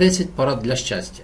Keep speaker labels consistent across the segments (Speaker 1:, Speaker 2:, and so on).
Speaker 1: 10 порад для щастя.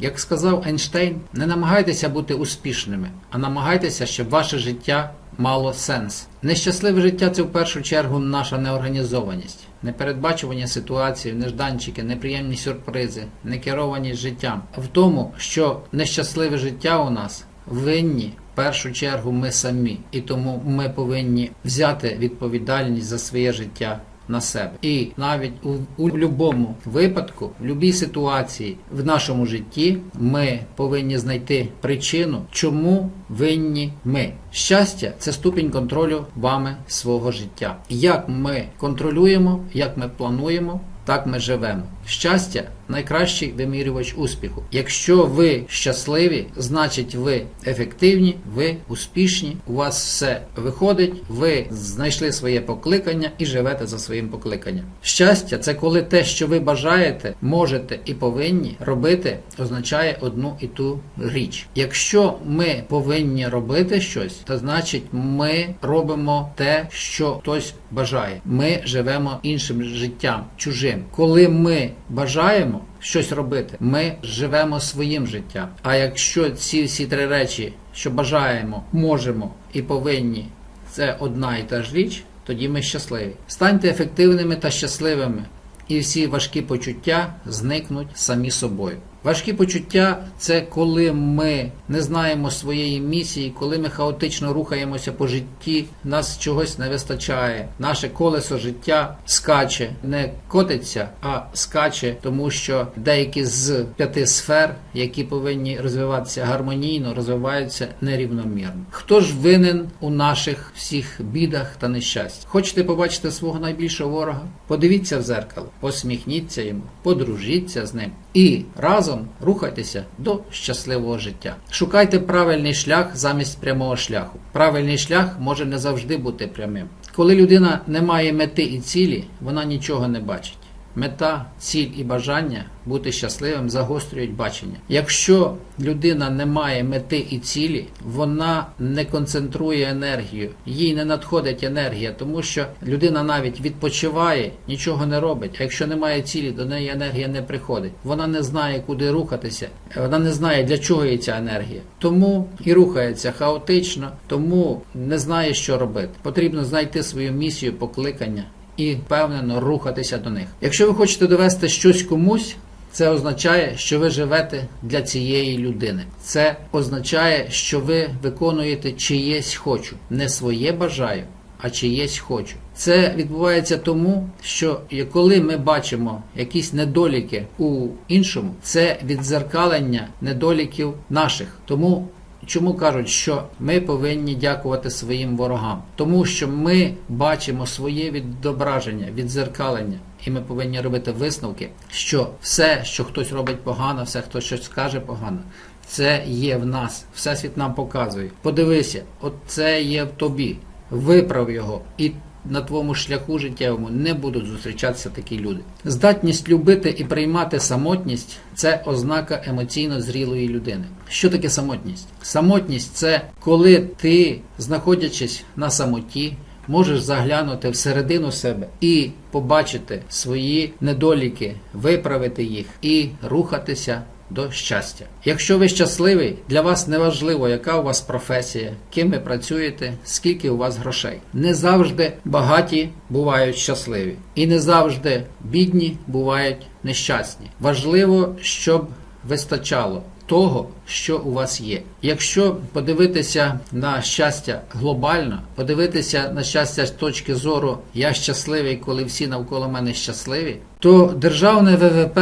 Speaker 1: Як сказав Ейнштейн, не намагайтеся бути успішними, а намагайтеся, щоб ваше життя мало сенс. Нещасливе життя це в першу чергу наша неорганізованість, непередбачування ситуації, нежданчики, неприємні сюрпризи, некерованість життям. В тому, що нещасливе життя у нас винні. В першу чергу ми самі, і тому ми повинні взяти відповідальність за своє життя на себе. І навіть у, у будь-якому випадку, в будь-якій ситуації в нашому житті ми повинні знайти причину, чому винні ми. Щастя це ступінь контролю вами свого життя. Як ми контролюємо, як ми плануємо. Так ми живемо. Щастя найкращий вимірювач успіху. Якщо ви щасливі, значить ви ефективні, ви успішні, у вас все виходить, ви знайшли своє покликання і живете за своїм покликанням. Щастя це коли те, що ви бажаєте, можете і повинні робити, означає одну і ту річ. Якщо ми повинні робити щось, то значить ми робимо те, що хтось бажає. Ми живемо іншим життям, чужим. Коли ми бажаємо щось робити, ми живемо своїм життям. А якщо ці всі три речі, що бажаємо, можемо і повинні, це одна і та ж річ, тоді ми щасливі. Станьте ефективними та щасливими, і всі важкі почуття зникнуть самі собою. Важкі почуття це коли ми не знаємо своєї місії, коли ми хаотично рухаємося по житті, нас чогось не вистачає. Наше колесо життя скаче, не котиться, а скаче, тому що деякі з п'яти сфер, які повинні розвиватися гармонійно, розвиваються нерівномірно. Хто ж винен у наших всіх бідах та нещастях? Хочете побачити свого найбільшого ворога? Подивіться в зеркало, посміхніться йому, подружіться з ним і разом рухайтеся до щасливого життя. Шукайте правильний шлях замість прямого шляху. Правильний шлях може не завжди бути прямим. Коли людина не має мети і цілі, вона нічого не бачить. Мета, ціль і бажання бути щасливим загострюють бачення. Якщо людина не має мети і цілі, вона не концентрує енергію, їй не надходить енергія, тому що людина навіть відпочиває, нічого не робить. А якщо немає цілі, до неї енергія не приходить. Вона не знає, куди рухатися, вона не знає, для чого їй ця енергія. Тому і рухається хаотично, тому не знає, що робити. Потрібно знайти свою місію, покликання і впевнено рухатися до них. Якщо ви хочете довести щось комусь, це означає, що ви живете для цієї людини. Це означає, що ви виконуєте чиєсь хочу, не своє бажаю, а чиєсь хочу. Це відбувається тому, що коли ми бачимо якісь недоліки у іншому, це відзеркалення недоліків наших. Тому Чому кажуть, що ми повинні дякувати своїм ворогам? Тому що ми бачимо своє відображення, відзеркалення, і ми повинні робити висновки, що все, що хтось робить погано, все, хто щось скаже погано, це є в нас. Всесвіт нам показує. Подивися, от це є в тобі. Виправ його і. На твоєму шляху життєвому не будуть зустрічатися такі люди. Здатність любити і приймати самотність це ознака емоційно зрілої людини. Що таке самотність? Самотність це коли ти, знаходячись на самоті, можеш заглянути всередину себе і побачити свої недоліки, виправити їх і рухатися до щастя. Якщо ви щасливий, для вас не важливо, яка у вас професія, ким ви працюєте, скільки у вас грошей. Не завжди багаті бувають щасливі, і не завжди бідні бувають нещасні. Важливо, щоб вистачало. Того, що у вас є. Якщо подивитися на щастя глобально, подивитися на щастя з точки зору я щасливий, коли всі навколо мене щасливі, то державне ВВП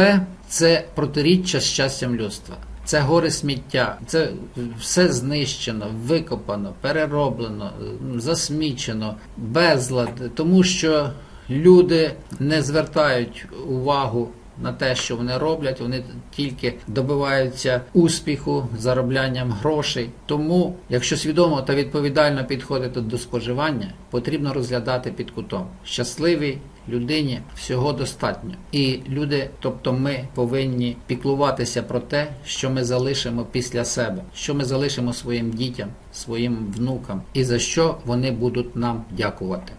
Speaker 1: це протиріччя з щастям людства. Це гори сміття, це все знищено, викопано, перероблено, засмічено, безлад, тому що люди не звертають увагу на те, що вони роблять, вони тільки добиваються успіху, зароблянням грошей. Тому, якщо свідомо та відповідально підходити до споживання, потрібно розглядати під кутом. Щасливий людині всього достатньо. І люди, тобто ми повинні піклуватися про те, що ми залишимо після себе, що ми залишимо своїм дітям, своїм внукам, і за що вони будуть нам дякувати.